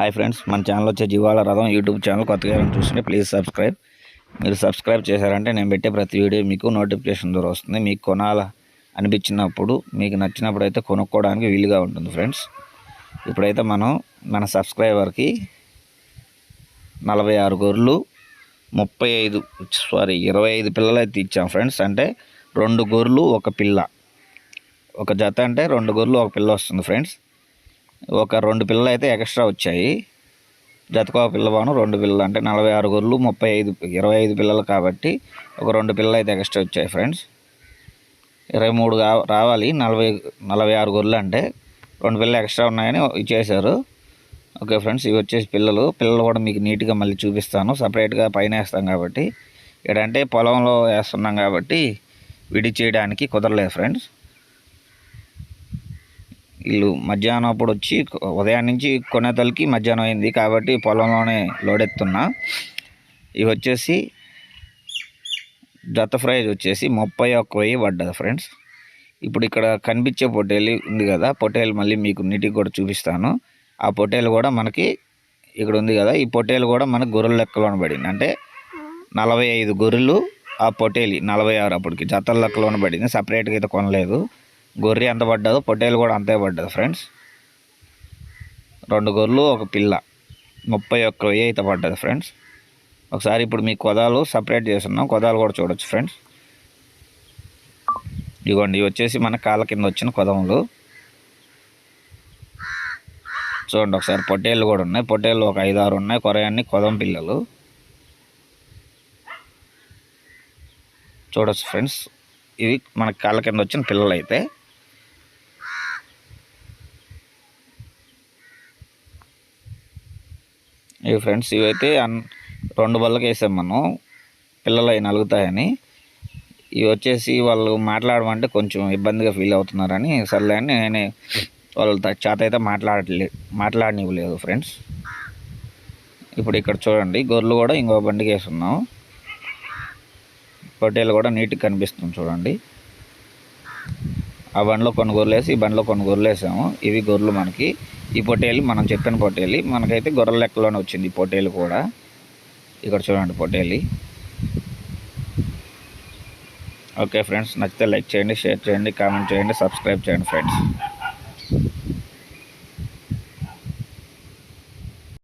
Hi friends మన channel వచ్చే జీవాల రథం యూట్యూబ్ ఛానల్ కొత్తగా ఏమైనా చూస్తుంటే ప్లీజ్ సబ్స్క్రైబ్ మీరు సబ్స్క్రైబ్ చేశారంటే నేను పెట్టే ప్రతి వీడియో మీకు నోటిఫికేషన్ ద్వారా వస్తుంది. మీకు కొనాల అనిపించినప్పుడు మీకు నచ్చినప్పుడు అయితే కొనుక్కోవడానికి వీలుగా ఉంటుంది ఫ్రెండ్స్. ఇప్పుడైతే మనం మన సబ్స్క్రైబర్కి నలభై ఆరు గొర్రెలు ముప్పై ఐదు సారీ ఇరవై ఐదు పిల్లలు అయితే ఇచ్చాం ఫ్రెండ్స్. అంటే రెండు గొర్రెలు ఒక పిల్ల. ఒక జత అంటే రెండు గొర్రెలు ఒక పిల్ల వస్తుంది ఫ్రెండ్స్. ఒక రెండు పిల్లలు అయితే ఎక్స్ట్రా వచ్చాయి. జతకో పిల్లవాను రెండు పిల్లలు అంటే నలభై ఆరు గొర్రెలు ముప్పై ఐదు ఇరవై ఐదు పిల్లలు కాబట్టి ఒక రెండు పిల్లలు అయితే ఎక్స్ట్రా వచ్చాయి ఫ్రెండ్స్. ఇరవై మూడు రావాలి నలభై నలభై ఆరు గొర్రెలు అంటే రెండు పిల్లలు ఎక్స్ట్రా ఉన్నాయని ఇచ్చేశారు. ఓకే ఫ్రెండ్స్ ఇవి వచ్చేసి పిల్లలు. పిల్లలు కూడా మీకు నీట్గా మళ్ళీ చూపిస్తాను. సపరేట్గా పైన వేస్తాం కాబట్టి. ఇక్కడంటే పొలంలో వేస్తున్నాం కాబట్టి విడి చేయడానికి కుదరలేదు ఫ్రెండ్స్. వీళ్ళు మధ్యాహ్నం అప్పుడు వచ్చి ఉదయం నుంచి కొనేతలకి మధ్యాహ్నం అయింది కాబట్టి పొలంలోనే లోడెత్తున్నా. ఇవి వచ్చేసి జత ప్రైజ్ వచ్చేసి ముప్పై ఒక్క వెయ్యి పడ్డది ఫ్రెండ్స్. ఇప్పుడు ఇక్కడ కనిపించే పొటేలు ఉంది కదా పొటేలు మళ్ళీ మీకు నీటికి కూడా చూపిస్తాను. ఆ పొటేలు కూడా మనకి ఇక్కడ ఉంది కదా ఈ పొట్టేలు కూడా మనకి గొర్రెల లెక్కలోన పడింది. అంటే నలభై ఐదు గొర్రెలు ఆ పొటేలి నలభై ఆరు అప్పటికి జతల లెక్కలోనే పడింది. సపరేట్గా అయితే కొనలేదు. గొర్రె ఎంత పడ్డదో పొట్టేలు కూడా అంతే పడ్డది ఫ్రెండ్స్. రెండు గొర్రెలు ఒక పిల్ల. ముప్పై ఒక్క వెయ్యి అయితే పడ్డది ఫ్రెండ్స్. ఒకసారి ఇప్పుడు మీ కొదాలు సపరేట్ చేస్తున్నాం. కొదాలు కూడా చూడొచ్చు ఫ్రెండ్స్. ఇదిగోండి ఇవి వచ్చేసి మన కాళ్ళ కింద వచ్చిన కొదములు. చూడండి ఒకసారి పొట్టేళ్ళు కూడా ఉన్నాయి. పొట్టేళ్ళు ఒక ఐదు ఆరు ఉన్నాయి. కొరయాన్ని కొదం పిల్లలు. చూడొచ్చు ఫ్రెండ్స్. ఇవి మన కాళ్ళ కింద వచ్చిన పిల్లలు అయితే ఇవి ఫ్రెండ్స్ ఇవైతే అన్ రెండు బళ్ళకి వేసాం మనం. పిల్లలు అవి నలుగుతాయని. ఇవి వచ్చేసి వాళ్ళు మాట్లాడమంటే కొంచెం ఇబ్బందిగా ఫీల్ అవుతున్నారని సర్లే అని నేనే వాళ్ళ చేత అయితే మాట్లాడలే మాట్లాడనివ్వలేదు ఫ్రెండ్స్. ఇప్పుడు ఇక్కడ చూడండి గొర్రెలు కూడా ఇంకో బండికి వేస్తున్నాం. పొట్టేలు కూడా నీట్గా కనిపిస్తుంది చూడండి. ఆ బండిలో కొన్ని గొర్రెలు వేసి ఈ బండిలో కొన్ని గొర్రెలు వేసాము. ఇవి గొర్రెలు మనకి. ఈ పొట్టేలు మనం చెప్పిన పొట్టేలి మనకైతే గొర్రెల లెక్కలోనే వచ్చింది ఈ పొట్టేలు కూడా. ఇక్కడ చూడండి పొట్టేలి ఓకే ఫ్రెండ్స్ నచ్చితే లైక్ చేయండి షేర్ చేయండి కామెంట్ చేయండి సబ్స్క్రైబ్ చేయండి ఫ్రెండ్స్.